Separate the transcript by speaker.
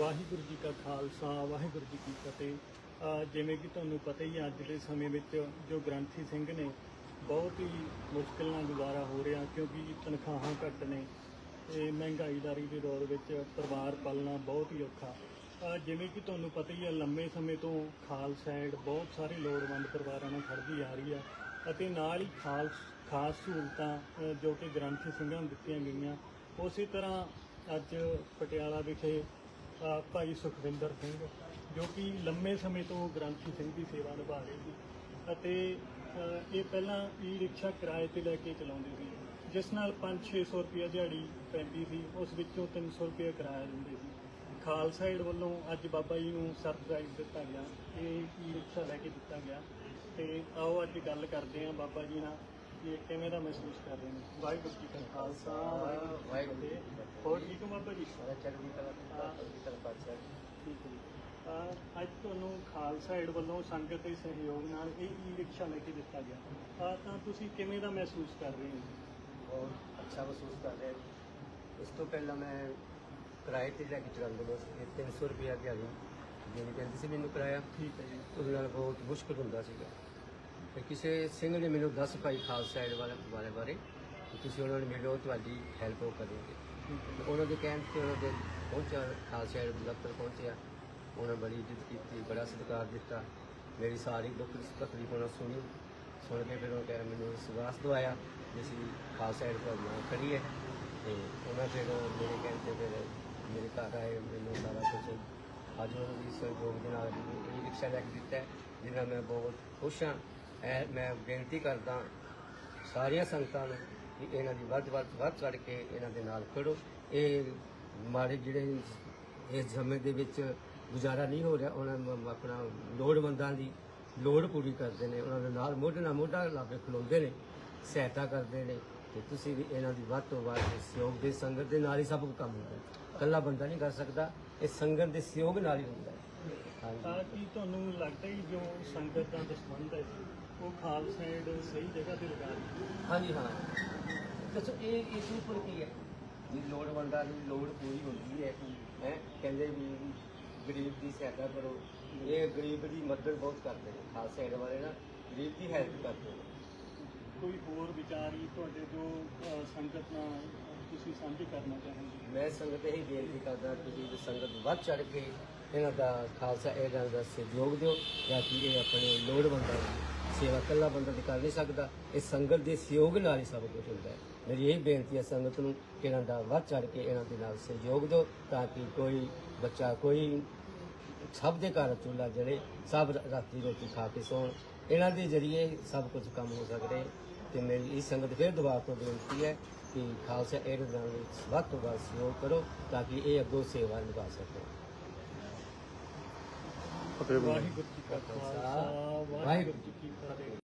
Speaker 1: ਵਾਹਿਗੁਰੂ ਜੀ ਕਾ ਖਾਲਸਾ, ਵਾਹਿਗੁਰੂ ਜੀ ਕੀ ਫਤਿਹ। ਜਿਵੇਂ ਕਿ ਤੁਹਾਨੂੰ ਪਤਾ ਹੀ ਹੈ ਅੱਜ ਦੇ ਸਮੇਂ ਵਿੱਚ ਜੋ ਗ੍ਰੰਥੀ ਸਿੰਘ ਨੇ ਬਹੁਤ ਹੀ ਮੁਸ਼ਕਿਲ ਨਾਲ ਗੁਜ਼ਾਰਾ ਹੋ ਰਿਹਾ, ਕਿਉਂਕਿ ਤਨਖਾਹਾਂ ਘੱਟ ਨੇ ਤੇ ਮਹਿੰਗਾਈਦਾਰੀ ਦੇ ਦੌਰ ਵਿੱਚ ਪਰਿਵਾਰ ਪਾਲਣਾ ਬਹੁਤ ਹੀ ਔਖਾ। ਜਿਵੇਂ ਕਿ ਤੁਹਾਨੂੰ ਪਤਾ ਹੀ ਹੈ ਲੰਮੇ ਸਮੇਂ ਤੋਂ ਖਾਲਸਾ ਏਡ ਬਹੁਤ ਸਾਰੇ ਲੋੜਵੰਦ ਪਰਿਵਾਰਾਂ ਨਾਲ ਖੜਦੀ ਆ ਰਹੀ ਹੈ ਅਤੇ ਨਾਲ ਹੀ ਖਾਲਸ ਖਾਸ ਸਹੂਲਤਾਂ ਜੋ ਕਿ ਗ੍ਰੰਥੀ ਸਿੰਘਾਂ ਨੂੰ ਦਿੱਤੀਆਂ ਗਈਆਂ। ਉਸੇ ਤਰ੍ਹਾਂ ਅੱਜ ਪਟਿਆਲਾ ਵਿਖੇ ਅ, ਭਾਈ ਸੁਖਵਿੰਦਰ ਸਿੰਘ ਜੋ ਕਿ ਲੰਮੇ ਸਮੇਂ ਤੋਂ ਗ੍ਰੰਥੀ ਸਿੰਘ ਦੀ ਸੇਵਾ ਨਿਭਾ ਰਹੇ ਸੀ ਅਤੇ ਅ, ਇਹ ਪਹਿਲਾਂ ਈ ਰਿਕਸ਼ਾ ਕਿਰਾਏ ਤੇ ਲੈ ਕੇ ਚਲਾਉਂਦੇ ਸੀ ਜਿਸ ਨਾਲ 5-600 ਰੁਪਏ ਦਿਹਾੜੀ ਪੈਂਦੀ ਸੀ ਉਸ ਵਿੱਚੋਂ 300 ਰੁਪਏ ਕਿਰਾਇਆ ਦਿੰਦੇ ਸੀ। ਖਾਲਸਾ ਏਡ ਵੱਲੋਂ ਅੱਜ ਬਾਬਾ ਜੀ ਨੂੰ ਸਰਪ੍ਰਾਈਜ਼ ਦਿੱਤਾ ਗਿਆ ਇਹ ਈ ਰਿਕਸ਼ਾ ਲੈ ਕੇ ਦਿੱਤਾ ਗਿਆ। ਤੇ ਆਓ ਅੱਜ ਗੱਲ ਕਰਦੇ ਹਾਂ ਬਾਬਾ ਜੀ ਨਾਲ ਕਿ ਇਹ ਕਿਵੇਂ ਦਾ ਮਹਿਸੂਸ ਕਰ ਰਹੇ ਨੇ? ਵਾਹਿਗੁਰੂ ਜੀ ਕਾ ਖਾਲਸਾ ਵਾਹਿਗੁਰੂ ਹੋਰ ਠੀਕ ਹੋ ਬਾਬਾ ਜੀ?
Speaker 2: ਸਾਰਾ ਚੜ੍ਹਦੀ ਕਲਾ ਦੀ।
Speaker 1: ਠੀਕ ਹੈ ਜੀ। ਅਹ ਅੱਜ ਤੁਹਾਨੂੰ ਖਾਲਸਾ ਏਡ ਵੱਲੋਂ ਸੰਗਤ ਦੇ ਸਹਿਯੋਗ ਨਾਲ ਇਹ ਈ ਰਿਕਸ਼ਾ ਲੈ ਕੇ ਦਿੱਤਾ ਗਿਆ। ਅਹ ਤਾਂ ਤੁਸੀਂ ਕਿਵੇਂ ਦਾ ਮਹਿਸੂਸ ਕਰ ਰਹੇ ਹੋ?
Speaker 2: ਬਹੁਤ ਅੱਛਾ ਮਹਿਸੂਸ ਕਰ ਰਿਹਾ ਜੀ। ਇਸ ਤੋਂ ਪਹਿਲਾਂ ਮੈਂ ਕਿਰਾਏ ਤੇ ਲੈ ਕੇ ਚਲਾਉਂਦਾ ਸੀ 300 ਰੁਪਏ ਦਿਹਾੜੀ ਦੇਣੀ ਪੈਂਦੀ ਸੀ। ਮੈਨੂੰ ਕਿਰਾਇਆ
Speaker 1: ਠੀਕ ਹੈ ਜੀ।
Speaker 2: ਉਹਦੇ ਨਾਲ ਬਹੁਤ ਮੁਸ਼ਕਲ ਹੁੰਦਾ ਸੀਗਾ। ਤੇ ਕਿਸੇ ਸਿੰਘ ਨੇ ਮੈਨੂੰ ਦੱਸ ਭਾਈ ਖਾਲਸਾ ਏਡ ਵਾਲੇ ਵਾਲੇ ਬਾਰੇ। ਤੁਸੀਂ ਉਹਨਾਂ ਨੂੰ ਮਿਲੋ, ਤੁਹਾਡੀ ਹੈਲਪ ਉਹ ਕਰਨਗੇ। ਉਹਨਾਂ ਦੇ ਕਹਿਣ ਤੇ ਉਹਨਾਂ ਦੇ ਪਹੁੰਚਿਆ, ਖਾਲਸਾ ਏਡ ਦਫ਼ਤਰ ਪਹੁੰਚਿਆ। ਉਹਨਾਂ ਬੜੀ ਇੱਜ਼ਤ ਕੀਤੀ, ਬੜਾ ਸਤਿਕਾਰ ਦਿੱਤਾ। ਮੇਰੀ ਸਾਰੀ ਦੁੱਖ ਤਕਲੀਫ ਉਹਨਾਂ ਸੁਣੀ। ਸੁਣ ਕੇ ਫਿਰ ਉਹ ਕਹਿ ਮੈਨੂੰ ਵਿਸ਼ਵਾਸ ਦਵਾਇਆ ਕਿ ਅਸੀਂ ਖਾਲਸਾ ਏਡ ਤੋਂ ਨਾ ਕਰੀਏ। ਤੇ ਉਹਨਾਂ ਫਿਰ ਮੇਰੇ ਕਹਿਣ ਤੇ ਫਿਰ ਮੇਰੇ ਘਰ ਆਏ, ਮੈਨੂੰ ਸਾਰਾ ਕੁਝ ਅੱਜ ਉਹਨਾਂ ਦੀ ਸਹਿਯੋਗ ਦੇ ਨਾਲ ਮੈਨੂੰ ਰਿਕਸ਼ਾ ਲੈ ਕੇ ਦਿੱਤਾ ਜਿਹਨਾਂ ਮੈਂ ਬਹੁਤ ਖੁਸ਼ ਹਾਂ। ਇਹ ਮੈਂ ਬੇਨਤੀ ਕਰਦਾ ਸਾਰੀਆਂ ਸੰਗਤਾਂ ਨੂੰ ਕਿ ਇਹਨਾਂ ਦੀ ਵੱਧ ਵੱਧ ਵੱਧ ਚੜ ਕੇ ਇਹਨਾਂ ਦੇ ਨਾਲ ਖੜੋ। ਇਹ ਮਾੜੇ ਜਿਹੜੇ ਇਸ ਸਮੇਂ ਦੇ ਵਿੱਚ ਗੁਜ਼ਾਰਾ ਨਹੀਂ ਹੋ ਰਿਹਾ, ਉਹਨਾਂ ਨੂੰ ਆਪਣਾ ਲੋੜਵੰਦਾਂ ਦੀ ਲੋੜ ਪੂਰੀ ਕਰਦੇ ਨੇ। ਉਹਨਾਂ ਦੇ ਨਾਲ ਮੋਢੇ ਨਾਲ ਮੋਢਾ ਲਾ ਕੇ ਖਲੋਂਦੇ ਨੇ, ਸਹਾਇਤਾ ਕਰਦੇ ਨੇ ਤੇ ਤੁਸੀਂ ਵੀ ਇਹਨਾਂ ਦੀ ਵੱਧ ਤੋਂ ਵੱਧ ਸਹਿਯੋਗ ਦੇ ਸੰਗਤ ਦੇ ਨਾਲ ਹੀ ਸਭ ਕੁਝ ਕੰਮ ਹੁੰਦਾ ਇਕੱਲਾ ਬੰਦਾ ਨਹੀਂ ਕਰ ਸਕਦਾ, ਇਹ ਸੰਗਤ ਦੇ ਸਹਿਯੋਗ ਨਾਲ ਹੀ ਹੁੰਦਾ
Speaker 1: ਤਾਂ ਕੀ ਤੁਹਾਨੂੰ ਲੱਗਦਾ ਹੀ ਜੋ ਸੰਗਤ ਦਾ ਦਸਵੰਦ ਹੈ ਉਹ ਖਾਲਸਾ ਏਡ ਸਹੀ ਜਗ੍ਹਾ ਤੇ ਲਗਾ ਰਹੀ ਹੈ?
Speaker 2: ਹਾਂਜੀ ਹਾਂ। ਦੱਸੋ ਇਹ ਇਸ ਉੱਪਰ ਕੀ ਹੈ? ਜੀ ਲੋੜਵੰਦਾਂ ਦੀ ਲੋੜ ਪੂਰੀ ਹੁੰਦੀ ਹੈ। ਹੈ? ਕਹਿੰਦੇ ਵੀ ਗਰੀਬ ਦੀ ਸਹਾਇਤਾ ਕਰੋ। ਇਹ ਗਰੀਬ ਦੀ ਮਦਦ ਬਹੁਤ ਕਰਦੇ ਨੇ। ਖਾਲਸਾ ਏਡ ਵਾਲੇ ਨਾ ਗਰੀਬ ਦੀ ਹੈਲਪ ਕਰਦੇ ਨੇ।
Speaker 1: ਕੋਈ ਹੋਰ ਵਿਚਾਰੀ ਤੁਹਾਡੇ ਜੋ ਸੰਗਤ ਨਾਲ ਤੁਸੀਂ ਸਾਂਝੇ ਕਰਨਾ ਚਾਹੋਗੇ?
Speaker 2: ਮੈਂ ਸੰਗਤ ਇਹ ਬੇਨਤੀ ਕਰਦਾ ਕਿ ਤੁਸੀਂ ਸੰਗਤ ਵੱਧ ਚੜ ਕੇ ਇਹਨਾਂ ਦਾ ਖਾਲਸਾ ਏਡ ਦਾ ਸਹਿਯੋਗ ਦਿਓ ਤਾਂ ਕਿ ਇਹ ਆਪਣੇ ਲੋੜਵੰਦਾਂ ਦੀ ਸੇਵਾ ਇਕੱਲਾ ਬੰਦਾ ਤੇ ਕਰ ਨਹੀਂ ਸਕਦਾ। ਇਹ ਸੰਗਤ ਦੇ ਸਹਿਯੋਗ ਨਾਲ ਹੀ ਸਭ ਕੁਝ ਹੁੰਦਾ ਹੈ। ਮੇਰੀ ਇਹ ਬੇਨਤੀ ਹੈ ਸੰਗਤ ਨੂੰ ਕਿ ਇਹਨਾਂ ਦਾ ਵੱਧ ਚੜ ਕੇ ਇਹਨਾਂ ਦੇ ਨਾਲ ਸਹਿਯੋਗ ਦਿਓ, ਤਾਂ ਕਿ ਕੋਈ ਬੱਚਾ, ਕੋਈ ਸਭ ਦੇ ਘਰ ਚੁੱਲ੍ਹਾ ਜਲੇ, ਸਭ ਰਾਤੀ ਰੋਟੀ ਖਾ ਕੇ ਸੌਣ। ਇਹਨਾਂ ਦੇ ਜ਼ਰੀਏ ਸਭ ਕੁਝ ਕੰਮ ਹੋ ਸਕਦੇ। ਤੇ ਮੇਰੀ ਇਹ ਸੰਗਤ ਫਿਰ ਦੁਬਾਰਾ ਤੋਂ ਬੇਨਤੀ ਹੈ ਕਿ ਖਾਲਸਾ ਏਡ ਨਾਲ ਵੱਧ ਤੋਂ ਵੱਧ ਸਹਿਯੋਗ ਕਰੋ ਤਾਂ ਕਿ ਇਹ ਅੱਗੋਂ ਸੇਵਾ ਨਿਭਾ ਸਕਣ।
Speaker 1: ਵਾਹਿਗੁਰੂ ਜੀ ਕਾ ਖਾਲਸਾ ਵਾਹਿਗੁਰੂ ਜੀ ਕੀ ਫਤਿਹ।